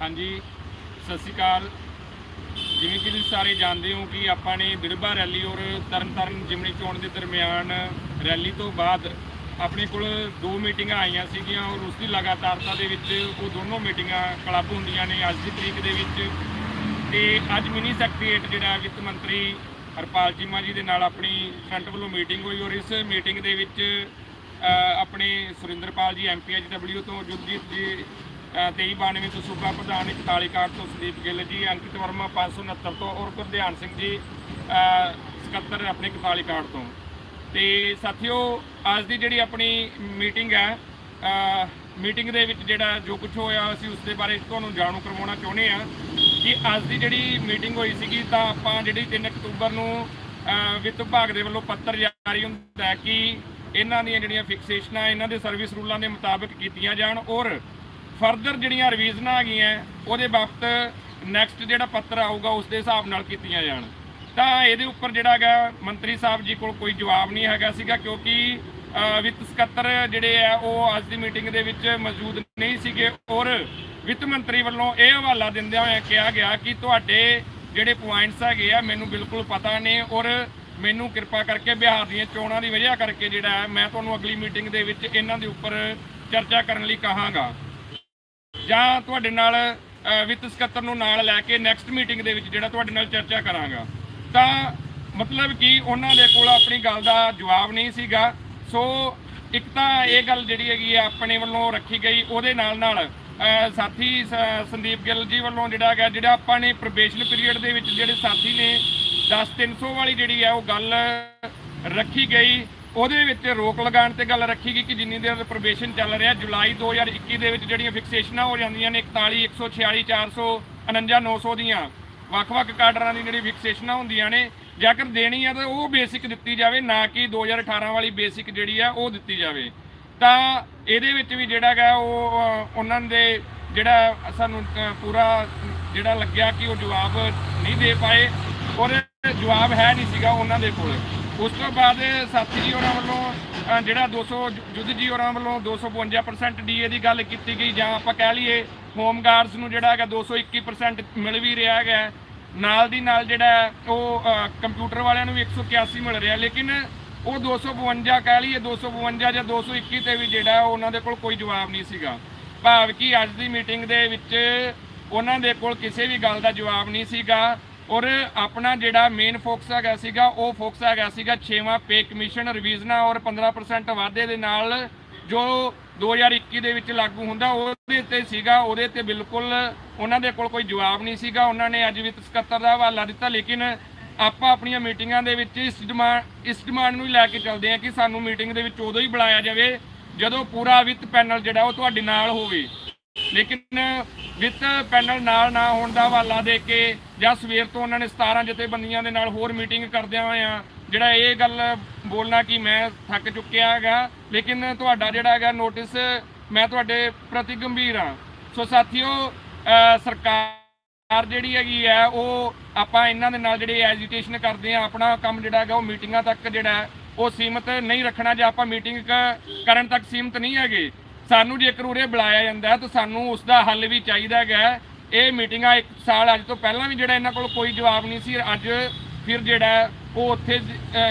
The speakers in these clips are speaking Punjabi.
ਹਾਂਜੀ, ਸਤਿ ਸ਼੍ਰੀ ਅਕਾਲ। ਜਿਵੇਂ ਕਿ ਤੁਸੀਂ ਸਾਰੇ ਜਾਣਦੇ ਹੋ ਕਿ ਆਪਾਂ ਨੇ ਬਿਰਬਾ ਰੈਲੀ ਔਰ ਤਰਨਤਾਰਨ ਜਿਮਨੀ ਚੋਣ ਦੇ ਦਰਮਿਆਨ ਰੈਲੀ ਤੋਂ ਬਾਅਦ ਆਪਣੇ ਕੋਲ ਦੋ ਮੀਟਿੰਗਾਂ ਆਈਆਂ ਸੀਗੀਆਂ ਔਰ ਉਸ ਦੀ ਲਗਾਤਾਰਤਾ ਦੇ ਵਿੱਚ ਉਹ ਦੋਨੋਂ ਮੀਟਿੰਗਾਂ ਕਲੱਬ ਹੁੰਦੀਆਂ ਨੇ ਅੱਜ ਦੀ ਤਰੀਕ ਦੇ ਵਿੱਚ। ਤੇ ਅੱਜ ਮਿਨੀ ਸੈਕਟਰੀਏਟ ਜਿਹੜਾ ਵਿੱਤ ਮੰਤਰੀ ਹਰਪਾਲ ਚੀਮਾ ਜੀ ਦੇ ਨਾਲ ਆਪਣੀ ਫਰੰਟ ਵੱਲੋਂ ਮੀਟਿੰਗ ਹੋਈ ਔਰ ਇਸ ਮੀਟਿੰਗ ਦੇ ਵਿੱਚ ਆਪਣੇ ਸੁਰਿੰਦਰਪਾਲ ਜੀ ਐਮਪੀਐਚਡਬਲਿਊ ਤੋਂ ਜੁਗਜੀਤ ਜੀ ਅ, 2392 ਤੋਂ ਸੂਬਾ ਪ੍ਰਧਾਨ 41 ਕਾਰਡ ਤੋਂ ਸੰਦੀਪ ਗਿੱਲ ਜੀ ਅੰਕਿਤ ਵਰਮਾ 569 ਤੋਂ ਔਰ ਗੁਰਧਿਆਨ ਸਿੰਘ ਜੀ ਸਕੱਤਰ ਆਪਣੇ 41 ਕਾਰਡ ਤੋਂ। ਤੇ ਸਾਥੀਓ, ਅੱਜ ਦੀ ਜਿਹੜੀ ਆਪਣੀ ਮੀਟਿੰਗ ਹੈ ਮੀਟਿੰਗ ਦੇ ਵਿੱਚ ਜਿਹੜਾ ਜੋ ਕੁਝ ਹੋਇਆ, ਅਸੀਂ ਉਸ ਦੇ ਬਾਰੇ ਤੁਹਾਨੂੰ ਜਾਣੂ ਕਰਵਾਉਣਾ ਚਾਹੁੰਦੇ ਆ ਕਿ ਅੱਜ ਦੀ ਜਿਹੜੀ ਮੀਟਿੰਗ ਹੋਈ ਸੀਗੀ, ਤਾਂ ਆਪਾਂ ਜਿਹੜੀ 3 ਅਕਤੂਬਰ ਨੂੰ ਵਿੱਤ ਵਿਭਾਗ ਦੇ ਵੱਲੋਂ ਪੱਤਰ ਜਾਰੀ ਹੁੰਦਾ ਹੈ ਕਿ ਇਹਨਾਂ ਦੀਆਂ ਜਿਹੜੀਆਂ ਫਿਕਸੇਸ਼ਨਾਂ ਇਹਨਾਂ ਦੇ ਸਰਵਿਸ ਰੂਲਾਂ ਦੇ ਮੁਤਾਬਕ ਕੀਤੀਆਂ ਜਾਣ ਔਰ ਫਰਦਰ ਜਿਹੜੀਆਂ ਰਿਵੀਜ਼ਨਾਂ ਹੈਗੀਆਂ ਉਹਦੇ ਵਕਤ ਨੈਕਸਟ ਜਿਹੜਾ ਪੱਤਰ ਆਊਗਾ ਉਸ ਦੇ ਹਿਸਾਬ ਨਾਲ ਕੀਤੀਆਂ ਜਾਣ। ਤਾਂ ਇਹਦੇ ਉੱਪਰ ਜਿਹੜਾ ਹੈਗਾ ਮੰਤਰੀ ਸਾਹਿਬ ਜੀ ਕੋਲ ਕੋਈ ਜਵਾਬ ਨਹੀਂ ਹੈਗਾ ਸੀਗਾ, ਕਿਉਂਕਿ ਵਿੱਤ ਸਕੱਤਰ ਜਿਹੜੇ ਆ, ਉਹ ਅੱਜ ਦੀ ਮੀਟਿੰਗ ਦੇ ਵਿੱਚ ਮੌਜੂਦ ਨਹੀਂ ਸੀਗੇ ਔਰ ਵਿੱਤ ਮੰਤਰੀ ਵੱਲੋਂ ਇਹ ਹਵਾਲਾ ਦਿੰਦਿਆਂ ਹੋਇਆ ਕਿਹਾ ਗਿਆ ਕਿ ਤੁਹਾਡੇ ਜਿਹੜੇ ਪੁਆਇੰਟਸ ਹੈਗੇ ਆ, ਮੈਨੂੰ ਬਿਲਕੁਲ ਪਤਾ ਨਹੀਂ ਔਰ ਮੈਨੂੰ ਕਿਰਪਾ ਕਰਕੇ ਬਿਹਾਰ ਦੀਆਂ ਚੋਣਾਂ ਦੀ ਵਜ੍ਹਾ ਕਰਕੇ ਜਿਹੜਾ ਹੈ, ਮੈਂ ਤੁਹਾਨੂੰ ਅਗਲੀ ਮੀਟਿੰਗ ਦੇ ਵਿੱਚ ਇਹਨਾਂ ਦੇ ਉੱਪਰ ਚਰਚਾ ਕਰਨ ਲਈ ਕਹਾਂਗਾ। ਜਾਂ ਤੁਹਾਡੇ ਨਾਲ ਵਿੱਤ ਸਕੱਤਰ ਨੂੰ ਨਾਲ ਲੈ ਕੇ ਨੈਕਸਟ ਮੀਟਿੰਗ ਦੇ ਵਿੱਚ ਜਿਹੜਾ ਤੁਹਾਡੇ ਨਾਲ ਚਰਚਾ ਕਰਾਂਗਾ। ਤਾਂ ਮਤਲਬ ਕਿ ਉਹਨਾਂ ਦੇ ਕੋਲ ਆਪਣੀ ਗੱਲ ਦਾ ਜਵਾਬ ਨਹੀਂ ਸੀਗਾ। ਸੋ ਇੱਕ ਤਾਂ ਇਹ ਗੱਲ ਜਿਹੜੀ ਹੈਗੀ ਆ ਆਪਣੇ ਵੱਲੋਂ ਰੱਖੀ ਗਈ, ਉਹਦੇ ਨਾਲ ਨਾਲ ਸਾਥੀ ਸ- ਸੰਦੀਪ ਗਿੱਲ ਜੀ ਵੱਲੋਂ ਜਿਹੜਾ ਹੈਗਾ, ਜਿਹੜਾ ਆਪਾਂ ਨੇ ਪ੍ਰੋਬੇਸ਼ਨ ਪੀਰੀਅਡ ਦੇ ਵਿੱਚ ਜਿਹੜੇ ਸਾਥੀ ਨੇ 10 300 ਵਾਲੀ ਜਿਹੜੀ ਆ ਉਹ ਗੱਲ ਰੱਖੀ ਗਈ। ਉਹਦੇ ਵਿੱਚ ਰੋਕ ਲਗਾਉਣ ਤੇ ਗੱਲ ਰੱਖੀ ਗਈ ਕਿ ਜਿੰਨੀ ਦੇਰ ਪ੍ਰੋਬੇਸ਼ਨ ਚੱਲ ਰਿਹਾ, ਜੁਲਾਈ 2021 ਦੇ ਵਿੱਚ ਜਿਹੜੀਆਂ ਫਿਕਸੇਸ਼ਨਾਂ ਹੋ ਜਾਂਦੀਆਂ ਨੇ 41 146 400 49 900 ਦੀਆਂ। ਵੱਖ-ਵੱਖ ਕਾਡਰਾਂ ਦੀ ਜਿਹੜੀ ਫਿਕਸੇਸ਼ਨਾਂ ਹੁੰਦੀਆਂ ਨੇ ਜੇਕਰ ਦੇਣੀ ਆ ਤਾਂ ਉਹ ਬੇਸਿਕ ਦਿੱਤੀ ਜਾਵੇ, ਨਾ ਕਿ 2018 ਵਾਲੀ ਬੇਸਿਕ ਜਿਹੜੀ ਆ, ਉਹ ਦਿੱਤੀ ਜਾਵੇ। ਤਾਂ ਇਹਦੇ ਵਿੱਚ ਵੀ ਜਿਹੜਾ ਹੈਗਾ, ਉਹ ਉਹਨਾਂ ਦੇ ਜਿਹੜਾ ਸਾਨੂੰ ਪੂਰਾ ਜਿਹੜਾ ਲੱਗਿਆ ਕਿ ਉਹ ਜਵਾਬ ਨਹੀਂ ਦੇ ਪਾਏ, ਔਰ ਜਵਾਬ ਹੈ ਨਹੀਂ ਸੀਗਾ ਉਹਨਾਂ ਦੇ ਕੋਲ। ਉਸ ਤੋਂ ਬਾਅਦ ਸਾਥੀ ਜੀ ਹੋਰਾਂ ਵੱਲੋਂ ਜਿਹੜਾ 200 ਜੁੱਧ ਜੀ ਹੋਰਾਂ ਵੱਲੋਂ 252% ਡੀਏ ਦੀ ਗੱਲ ਕੀਤੀ ਗਈ, ਜਾਂ ਆਪਾਂ ਕਹਿ ਲਈਏ ਹੋਮ ਗਾਰਡਸ ਨੂੰ ਜਿਹੜਾ ਹੈਗਾ 221% ਮਿਲ ਵੀ ਰਿਹਾ ਹੈਗਾ। ਨਾਲ ਦੀ ਨਾਲ ਜਿਹੜਾ ਉਹ ਕੰਪਿਊਟਰ ਵਾਲਿਆਂ ਨੂੰ ਵੀ 181 ਮਿਲ ਰਿਹਾ। ਲੇਕਿਨ ਉਹ 252 ਕਹਿ ਲਈਏ 252 ਜਾਂ 221 ਤੇ ਵੀ ਜਿਹੜਾ ਉਹਨਾਂ ਦੇ ਕੋਲ ਕੋਈ ਜਵਾਬ ਨਹੀਂ ਸੀਗਾ। ਭਾਵ ਕਿ ਅੱਜ ਦੀ ਮੀਟਿੰਗ ਦੇ ਵਿੱਚ ਉਹਨਾਂ ਦੇ ਕੋਲ ਕਿਸੇ ਵੀ ਗੱਲ ਦਾ ਜਵਾਬ ਨਹੀਂ ਸੀਗਾ। ਔਰ ਆਪਣਾ ਜਿਹੜਾ ਮੇਨ ਫੋਕਸ ਹੈਗਾ ਸੀਗਾ, ਉਹ ਫੋਕਸ ਹੈਗਾ ਸੀਗਾ 6ਵਾਂ ਪੇ ਕਮਿਸ਼ਨ ਰਿਵੀਜ਼ਨਾਂ ਔਰ 15% ਵਾਧੇ ਦੇ ਨਾਲ ਜੋ 2021 ਦੇ ਵਿੱਚ ਲਾਗੂ ਹੁੰਦਾ, ਉਹਦੇ ਤੇ ਸੀਗਾ, ਉਹਦੇ ਤੇ ਬਿਲਕੁਲ ਉਹਨਾਂ ਦੇ ਕੋਲ ਕੋਈ ਜਵਾਬ ਨਹੀਂ ਸੀਗਾ। ਉਹਨਾਂ ਨੇ ਅੱਜ ਵਿੱਤ ਸਕੱਤਰ ਦਾ ਹਵਾਲਾ ਦਿੱਤਾ, ਲੇਕਿਨ ਆਪਾਂ ਆਪਣੀਆਂ ਮੀਟਿੰਗਾਂ ਦੇ ਵਿੱਚ ਇਸ ਡਿਮਾਂਡ ਇਸ ਡਿਮਾਂਡ ਨੂੰ ਹੀ ਲੈ ਕੇ ਚੱਲਦੇ ਹਾਂ ਕਿ ਸਾਨੂੰ ਮੀਟਿੰਗ ਦੇ ਵਿੱਚ ਉਦੋਂ ਹੀ ਬੁਲਾਇਆ ਜਾਵੇ, ਜਦੋਂ ਪੂਰਾ ਵਿੱਤ ਪੈਨਲ ਜਿਹੜਾ ਉਹ ਤੁਹਾਡੇ ਨਾਲ ਹੋਵੇ। ਲੇਕਿਨ ਵਿੱਤ ਪੈਨਲ ਨਾਲ ਨਾ ਹੋਣ ਦਾ ਹਵਾਲਾ ਦੇ ਕੇ ਜਾਂ ਸਵੇਰ ਤੋਂ ਉਹਨਾਂ ਨੇ 17 ਜਥੇਬੰਦੀਆਂ ਦੇ ਨਾਲ ਹੋਰ ਮੀਟਿੰਗ ਕਰਦਿਆਂ ਹੋਇਆਂ ਜਿਹੜਾ ਇਹ ਗੱਲ ਬੋਲਣਾ ਕਿ ਮੈਂ ਥੱਕ ਚੁੱਕਿਆ ਹੈਗਾ, ਲੇਕਿਨ ਤੁਹਾਡਾ ਜਿਹੜਾ ਹੈਗਾ ਨੋਟਿਸ ਮੈਂ ਤੁਹਾਡੇ ਪ੍ਰਤੀ ਗੰਭੀਰ ਹਾਂ। ਸੋ ਸਾਥੀਓ ਸਰਕਾਰ ਜਿਹੜੀ ਹੈਗੀ ਹੈ, ਉਹ ਆਪਾਂ ਇਹਨਾਂ ਦੇ ਨਾਲ ਜਿਹੜੇ ਐਜੀਟੇਸ਼ਨ ਕਰਦੇ ਆ ਆਪਣਾ ਕੰਮ ਜਿਹੜਾ ਹੈਗਾ, ਉਹ ਮੀਟਿੰਗਾਂ ਤੱਕ ਜਿਹੜਾ, ਉਹ ਸੀਮਤ ਨਹੀਂ ਰੱਖਣਾ ਜੇ ਆਪਾਂ ਮੀਟਿੰਗ ਕਰਨ ਤੱਕ ਸੀਮਤ ਨਹੀਂ ਹੈਗੇ। ਸਾਨੂੰ ਜੇਕਰ ਉਰੇ ਬੁਲਾਇਆ ਜਾਂਦਾ ਤਾਂ ਸਾਨੂੰ ਉਸ ਦਾ ਹੱਲ ਵੀ ਚਾਹੀਦਾ ਹੈਗਾ ਇਹ ਮੀਟਿੰਗਾਂ ਇੱਕ ਸਾਲ ਅੱਜ ਤੋਂ ਪਹਿਲਾਂ ਵੀ ਜਿਹੜਾ ਇਹਨਾਂ ਕੋਲ ਕੋਈ ਜਵਾਬ ਨਹੀਂ ਸੀ, ਅੱਜ ਫਿਰ ਜਿਹੜਾ ਉਹ ਉੱਥੇ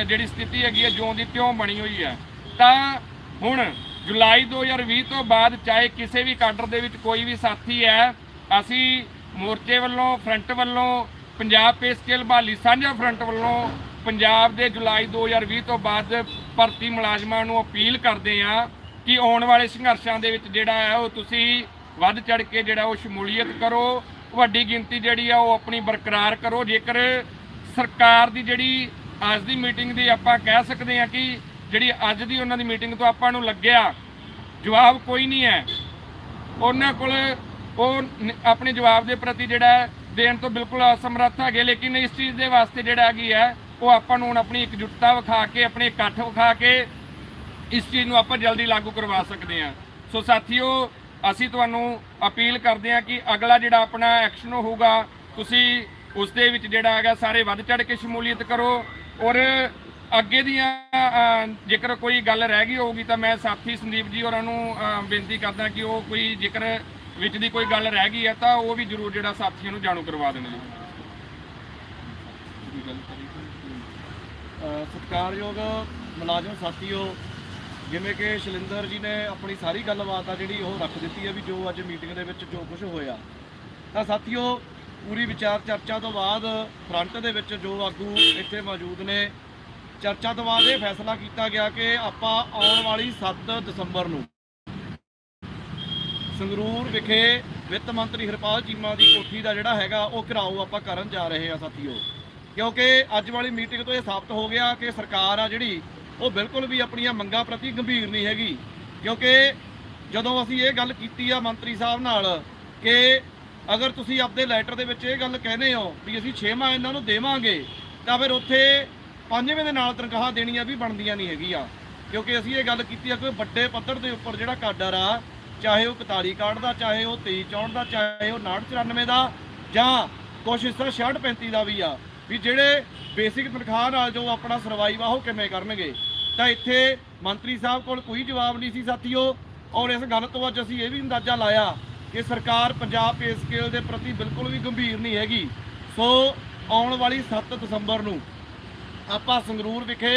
ਜਿਹੜੀ ਸਥਿਤੀ ਹੈਗੀ ਹੈ, ਜਿਉਂ ਦੀ ਤਿਉਂ ਬਣੀ ਹੋਈ ਹੈ। ਤਾਂ ਹੁਣ ਜੁਲਾਈ 2020 ਤੋਂ ਬਾਅਦ ਚਾਹੇ ਕਿਸੇ ਵੀ ਕਾਡਰ ਦੇ ਵਿੱਚ ਕੋਈ ਵੀ ਸਾਥੀ ਹੈ, ਅਸੀਂ ਮੋਰਚੇ ਵੱਲੋਂ, ਫਰੰਟ ਵੱਲੋਂ, ਪੰਜਾਬ ਪੇ ਸਕੇਲ ਬਹਾਲੀ ਸਾਂਝਾ ਫਰੰਟ ਵੱਲੋਂ ਪੰਜਾਬ ਦੇ ਜੁਲਾਈ 2020 ਤੋਂ ਬਾਅਦ ਭਰਤੀ ਮੁਲਾਜ਼ਮਾਂ ਨੂੰ ਅਪੀਲ ਕਰਦੇ ਹਾਂ ਕਿ ਆਉਣ ਵਾਲੇ ਸੰਘਰਸ਼ਾਂ ਦੇ ਵਿੱਚ ਜਿਹੜਾ ਹੈ ਉਹ ਤੁਸੀਂ ਵੱਧ ਚੜ ਕੇ ਜਿਹੜਾ ਉਹ ਸ਼ਮੂਲੀਅਤ ਕਰੋ, ਵੱਡੀ ਗਿਣਤੀ ਜਿਹੜੀ ਆ ਉਹ ਆਪਣੀ ਬਰਕਰਾਰ ਕਰੋ। ਜੇਕਰ ਸਰਕਾਰ ਦੀ ਜਿਹੜੀ ਅੱਜ ਦੀ ਮੀਟਿੰਗ ਦੀ ਆਪਾਂ ਕਹਿ ਸਕਦੇ ਹਾਂ ਕਿ ਜਿਹੜੀ ਅੱਜ ਦੀ ਉਹਨਾਂ ਦੀ ਮੀਟਿੰਗ ਤੋਂ ਆਪਾਂ ਨੂੰ ਲੱਗਿਆ, ਜਵਾਬ ਕੋਈ ਨਹੀਂ ਹੈ। ਉਹਨਾਂ ਕੋਲ ਉਹ ਆਪਣੇ ਜਵਾਬ ਦੇ ਪ੍ਰਤੀ ਜਿਹੜਾ ਦੇਣ ਤੋਂ ਬਿਲਕੁਲ ਅਸਮਰੱਥ ਹੈਗੇ, ਲੇਕਿਨ ਇਸ ਚੀਜ਼ ਦੇ ਵਾਸਤੇ ਜਿਹੜਾ ਹੈਗੀ ਹੈ, ਉਹ ਆਪਾਂ ਨੂੰ ਹੁਣ ਆਪਣੀ ਇਕਜੁੱਟਤਾ ਵਿਖਾ ਕੇ, ਆਪਣੇ ਇਕੱਠ ਵਿਖਾ ਕੇ ਇਸ ਚੀਜ਼ ਨੂੰ ਆਪਾਂ ਜਲਦੀ ਲਾਗੂ ਕਰਵਾ ਸਕਦੇ ਹਾਂ। ਸੋ ਸਾਥੀਓ, ਅਸੀਂ ਤੁਹਾਨੂੰ ਅਪੀਲ ਕਰਦੇ ਹਾਂ ਕਿ ਅਗਲਾ ਜਿਹੜਾ ਆਪਣਾ ਐਕਸ਼ਨ ਹੋਊਗਾ, ਤੁਸੀਂ ਉਸ ਦੇ ਵਿੱਚ ਜਿਹੜਾ ਹੈਗਾ ਸਾਰੇ ਵੱਧ ਚੜ ਕੇ ਸ਼ਮੂਲੀਅਤ ਕਰੋ ਔਰ ਅੱਗੇ ਦੀਆਂ ਜੇਕਰ ਕੋਈ ਗੱਲ ਰਹਿ ਗਈ ਹੋਊਗੀ ਤਾਂ ਮੈਂ ਸਾਥੀ ਸੰਦੀਪ ਜੀ ਹੋਰਾਂ ਨੂੰ ਬੇਨਤੀ ਕਰਦਾ ਕਿ ਉਹ ਕੋਈ ਜੇਕਰ ਵਿੱਚ ਦੀ ਕੋਈ ਗੱਲ ਰਹਿ ਗਈ ਹੈ ਤਾਂ ਉਹ ਵੀ ਜ਼ਰੂਰ ਜਿਹੜਾ ਸਾਥੀਆਂ ਨੂੰ ਜਾਣੂ ਕਰਵਾ ਦੇਣ ਜੀ। ਸਤਿਕਾਰਯੋਗ ਮੁਲਾਜ਼ਮ ਸਾਥੀਓ ਜਿਵੇਂ ਕਿ ਸ਼ਲਿੰਦਰ ਜੀ ਨੇ ਆਪਣੀ ਸਾਰੀ ਗੱਲਬਾਤ ਆ ਜਿਹੜੀ ਉਹ ਰੱਖ ਦਿੱਤੀ ਹੈ ਵੀ ਜੋ ਅੱਜ ਮੀਟਿੰਗ ਦੇ ਵਿੱਚ ਜੋ ਕੁਝ ਹੋਇਆ। ਤਾਂ ਸਾਥੀਓ, ਪੂਰੀ ਵਿਚਾਰ ਚਰਚਾ ਤੋਂ ਬਾਅਦ ਫਰੰਟ ਦੇ ਵਿੱਚ ਜੋ ਆਗੂ ਇੱਥੇ ਮੌਜੂਦ ਨੇ, ਚਰਚਾ ਤੋਂ ਬਾਅਦ ਇਹ ਫੈਸਲਾ ਕੀਤਾ ਗਿਆ ਕਿ ਆਪਾਂ ਆਉਣ ਵਾਲੀ 7 ਦਸੰਬਰ ਨੂੰ ਸੰਗਰੂਰ ਵਿਖੇ ਵਿੱਤ ਮੰਤਰੀ ਹਰਪਾਲ ਚੀਮਾ ਦੀ ਕੋਠੀ ਦਾ ਜਿਹੜਾ ਹੈਗਾ, ਉਹ ਘਿਰਾਓ ਆਪਾਂ ਕਰਨ ਜਾ ਰਹੇ ਹਾਂ ਸਾਥੀਓ। ਕਿਉਂਕਿ ਅੱਜ ਵਾਲੀ ਮੀਟਿੰਗ ਤੋਂ ਇਹ ਸਾਬਤ ਹੋ ਗਿਆ ਕਿ ਸਰਕਾਰ ਆ ਜਿਹੜੀ ਉਹ ਬਿਲਕੁਲ ਵੀ ਆਪਣੀਆਂ ਮੰਗਾਂ ਪ੍ਰਤੀ ਗੰਭੀਰ ਨਹੀਂ ਹੈਗੀ। ਕਿਉਂਕਿ ਜਦੋਂ ਅਸੀਂ ਇਹ ਗੱਲ ਕੀਤੀ ਆ ਮੰਤਰੀ ਸਾਹਿਬ ਨਾਲ ਕਿ ਅਗਰ ਤੁਸੀਂ ਆਪਦੇ ਲੈਟਰ ਦੇ ਵਿੱਚ ਇਹ ਗੱਲ ਕਹਿੰਦੇ ਹੋ ਵੀ ਅਸੀਂ 6ਵਾਂ ਇਹਨਾਂ ਨੂੰ ਦੇਵਾਂਗੇ, ਤਾਂ ਫਿਰ ਉੱਥੇ ਪੰਜਵੇਂ ਦੇ ਨਾਲ ਤਨਖਾਹ ਦੇਣੀਆਂ ਵੀ ਬਣਦੀਆਂ ਨਹੀਂ ਹੈਗੀਆਂ। ਕਿਉਂਕਿ ਅਸੀਂ ਇਹ ਗੱਲ ਕੀਤੀ ਆ ਕਿ ਵੱਡੇ ਪੱਧਰ ਦੇ ਉੱਪਰ ਜਿਹੜਾ ਕਾਡਰ ਆ, ਚਾਹੇ ਉਹ 41 ਕਾਰਡ ਦਾ, ਚਾਹੇ ਉਹ 23 64 ਦਾ, ਚਾਹੇ ਉਹ 59 94 ਦਾ ਜਾਂ ਕੁਛ ਹਿੱਸਾ 66 35 ਦਾ ਵੀ ਆ ਵੀ ਜਿਹੜੇ ਬੇਸਿਕ ਤਨਖਾਹ ਨਾਲ ਜੋ ਆਪਣਾ ਸਰਵਾਈਵ ਆ, ਉਹ ਕਿਵੇਂ ਕਰਨਗੇ? ਤਾਂ ਇੱਥੇ ਮੰਤਰੀ ਸਾਹਿਬ ਕੋਲ ਕੋਈ ਜਵਾਬ ਨਹੀਂ ਸੀ, ਸਾਥੀਓ। ਔਰ ਇਸ ਗੱਲ ਤੋਂ ਅੱਜ ਅਸੀਂ ਇਹ ਵੀ ਅੰਦਾਜ਼ਾ ਲਾਇਆ ਕਿ ਸਰਕਾਰ ਪੰਜਾਬ ਪੇ ਸਕੇਲ ਦੇ ਪ੍ਰਤੀ ਬਿਲਕੁਲ ਵੀ ਗੰਭੀਰ ਨਹੀਂ ਹੈਗੀ। ਸੋ ਆਉਣ ਵਾਲੀ 7 ਦਸੰਬਰ ਨੂੰ ਆਪਾਂ ਸੰਗਰੂਰ ਵਿਖੇ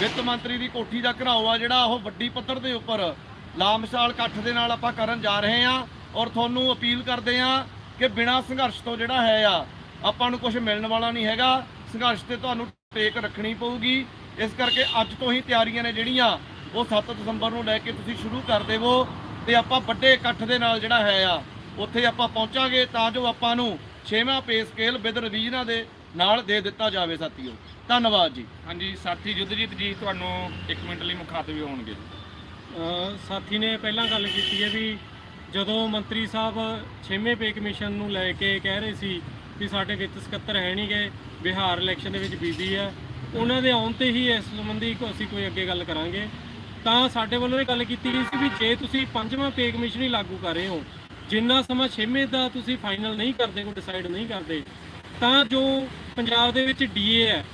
ਵਿੱਤ ਮੰਤਰੀ ਦੀ ਕੋਠੀ ਦਾ ਘਰਾਓ ਆ, ਜਿਹੜਾ ਉਹ ਵੱਡੀ ਪੱਧਰ ਦੇ ਉੱਪਰ ਲਾਮਸ਼ਾਲ ਇਕੱਠ ਦੇ ਨਾਲ ਆਪਾਂ ਕਰਨ ਜਾ ਰਹੇ ਹਾਂ। ਔਰ ਤੁਹਾਨੂੰ ਅਪੀਲ ਕਰਦੇ ਹਾਂ ਕਿ ਬਿਨਾਂ ਸੰਘਰਸ਼ ਤੋਂ ਜਿਹੜਾ ਹੈ ਆ ਆਪਾਂ ਨੂੰ ਕੁਝ ਮਿਲਣ ਵਾਲਾ ਨਹੀਂ ਹੈਗਾ। ਸੰਘਰਸ਼ ਤੇ ਤੁਹਾਨੂੰ ਟੇਕ ਰੱਖਣੀ ਪਊਗੀ। ਇਸ ਕਰਕੇ ਅੱਜ ਤੋਂ ਹੀ ਤਿਆਰੀਆਂ ਨੇ ਜਿਹੜੀਆਂ ਉਹ 7 ਦਸੰਬਰ ਨੂੰ ਲੈ ਕੇ ਤੁਸੀਂ ਸ਼ੁਰੂ ਕਰ ਦੇਵੋ ਤੇ ਆਪਾਂ ਵੱਡੇ ਇਕੱਠ ਦੇ ਨਾਲ ਜਿਹੜਾ ਹੈ ਆ ਉੱਥੇ ਆਪਾਂ ਪਹੁੰਚਾਂਗੇ ਤਾਂ ਜੋ ਆਪਾਂ ਨੂੰ 6ਵਾਂ ਪੇ ਸਕੇਲ ਵਿਦ ਰਿਵੀਜ਼ਨਾਂ ਦੇ ਨਾਲ ਦੇ ਦਿੱਤਾ ਜਾਵੇ ਸਾਥੀਓ। ਧੰਨਵਾਦ ਜੀ। ਹਾਂਜੀ ਸਾਥੀ ਯੁੱਧਜੀਤ ਜੀ ਤੁਹਾਨੂੰ 1 ਮਿੰਟ ਲਈ ਮੁਖਾਤਬ ਹੋਣਗੇ। ਸਾਥੀ ਨੇ ਪਹਿਲਾਂ ਗੱਲ ਕੀਤੀ ਹੈ ਵੀ ਜਦੋਂ ਮੰਤਰੀ ਸਾਹਿਬ 6ਵੇਂ ਪੇ ਕਮਿਸ਼ਨ ਨੂੰ ਲੈ ਕੇ ਕਹਿ ਰਹੇ ਸੀ ਵੀ ਸਾਡੇ ਵਿੱਤ ਸਕੱਤਰ ਹੈ ਨਹੀਂ ਗਏ ਬਿਹਾਰ ਇਲੈਕਸ਼ਨ ਦੇ ਵਿੱਚ ਬੀਬੀ ਹੈ। ਉਹਨਾਂ ਦੇ ਆਉਣ ਤੇ ਹੀ ਇਸ ਸੰਬੰਧੀ ਕੋ- ਅਸੀਂ ਕੋਈ ਅੱਗੇ ਗੱਲ ਕਰਾਂਗੇ। ਤਾਂ ਸਾਡੇ ਵੱਲੋਂ ਇਹ ਗੱਲ ਕੀਤੀ ਗਈ ਸੀ ਵੀ ਜੇ ਤੁਸੀਂ ਪੰਜਵਾਂ ਪੇ ਕਮਿਸ਼ਨ ਹੀ ਲਾਗੂ ਕਰ ਰਹੇ ਹੋ, ਜਿੰਨਾ ਸਮਾਂ ਛੇਵੇਂ ਦਾ ਤੁਸੀਂ ਫਾਈਨਲ ਨਹੀਂ ਕਰਦੇ, ਕੋਈ ਡਿਸਾਈਡ ਨਹੀਂ ਕਰਦੇ, ਤਾਂ ਜੋ ਪੰਜਾਬ ਦੇ ਵਿੱਚ ਡੀਏ ਹੈ,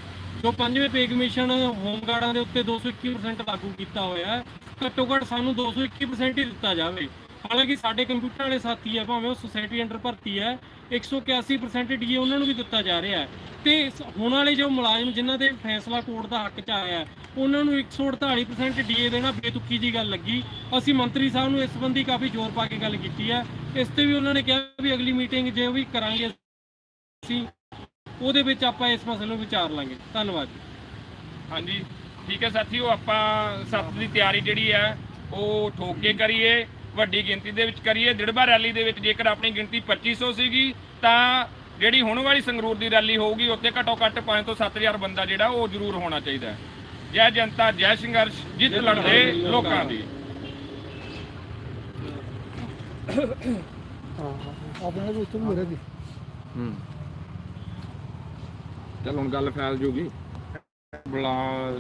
ਜੋ ਪੰਜਵੇਂ ਪੇ ਕਮਿਸ਼ਨ ਹੋਮਗਾਰਡਾਂ ਦੇ ਉੱਤੇ 221% ਲਾਗੂ ਕੀਤਾ ਹੋਇਆ ਹੈ, ਘੱਟੋ ਘੱਟ ਸਾਨੂੰ 221% ਹੀ ਦਿੱਤਾ ਜਾਵੇ। ਹਾਲਾਂਕਿ ਸਾਡੇ ਕੰਪਿਊਟਰ ਵਾਲੇ ਸਾਥੀ ਹੈ ਭਾਵੇਂ ਉਹ ਸੁਸਾਇਟੀ ਅੰਡਰ ਭਰਤੀ ਹੈ 181% ਡੀਏ ਉਹਨਾਂ ਨੂੰ ਵੀ ਦਿੱਤਾ ਜਾ ਰਿਹਾ ਹੈ। ਤੇ ਹੁਣ ਵਾਲੇ ਜੋ ਮੁਲਾਜ਼ਮ ਜਿਨ੍ਹਾਂ ਦੇ ਫੈਸਲਾ ਕੋਰਟ ਦਾ ਹੱਕ ਚ ਆਇਆ ਉਹਨਾਂ ਨੂੰ 148% ਡੀਏ ਦੇਣਾ ਬੇਤੁਕੀ ਜੀ ਗੱਲ ਲੱਗੀ। ਅਸੀਂ ਮੰਤਰੀ ਸਾਹਿਬ ਨੂੰ ਇਸ ਸੰਬੰਧੀ ਕਾਫੀ ਜ਼ੋਰ ਪਾ ਕੇ ਗੱਲ ਕੀਤੀ ਹੈ। ਇਸ ਤੇ ਵੀ ਉਹਨਾਂ ਨੇ ਕਿਹਾ ਵੀ ਅਗਲੀ ਮੀਟਿੰਗ ਜੇ ਵੀ ਕਰਾਂਗੇ ਅਸੀਂ, ਉਹਦੇ ਵਿੱਚ ਆਪਾਂ ਇਸ ਮਸਲੇ ਨੂੰ ਵਿਚਾਰ ਲਾਂਗੇ। ਧੰਨਵਾਦ ਜੀ। ਹਾਂਜੀ, ਠੀਕ ਹੈ ਸਾਥੀਓ, ਆਪਾਂ ਸੱਤ ਦੀ ਤਿਆਰੀ ਜਿਹੜੀ ਹੈ, ਉਹ ਠੋਕ ਕੇ ਕਰੀਏ। ਵੱਡੀ ਗਿਣਤੀ ਦੇ ਵਿੱਚ ਕਰੀਏ, ਦਿੜਬਾ ਰੈਲੀ ਦੇ ਵਿੱਚ ਜੇਕਰ ਆਪਣੀ ਗਿਣਤੀ 2500 ਸੀਗੀ, ਤਾਂ ਜਿਹੜੀ ਹੁਣ ਵਾਲੀ ਸੰਗਰੂਰ ਦੀ ਰੈਲੀ ਹੋਊਗੀ, ਉੱਥੇ ਘੱਟੋ ਘੱਟ 5 ਤੋਂ 7000 ਬੰਦਾ ਜਿਹੜਾ, ਉਹ ਜ਼ਰੂਰ ਹੋਣਾ ਚਾਹੀਦਾ ਜੈ ਜਨਤਾ, ਜੈ ਸੰਘਰਸ਼, ਜਿੱਤ ਲੜਦੇ ਲੋਕਾਂ ਦੀ ਆਪਣੇ ਵੀ ਉੱਥੇ ਮੇਰੇ ਦੀ। ਹੂੰ। ਚਲ ਹੁਣ ਗੱਲ ਫੈਲ ਜੂਗੀ। ਬੁਲਾ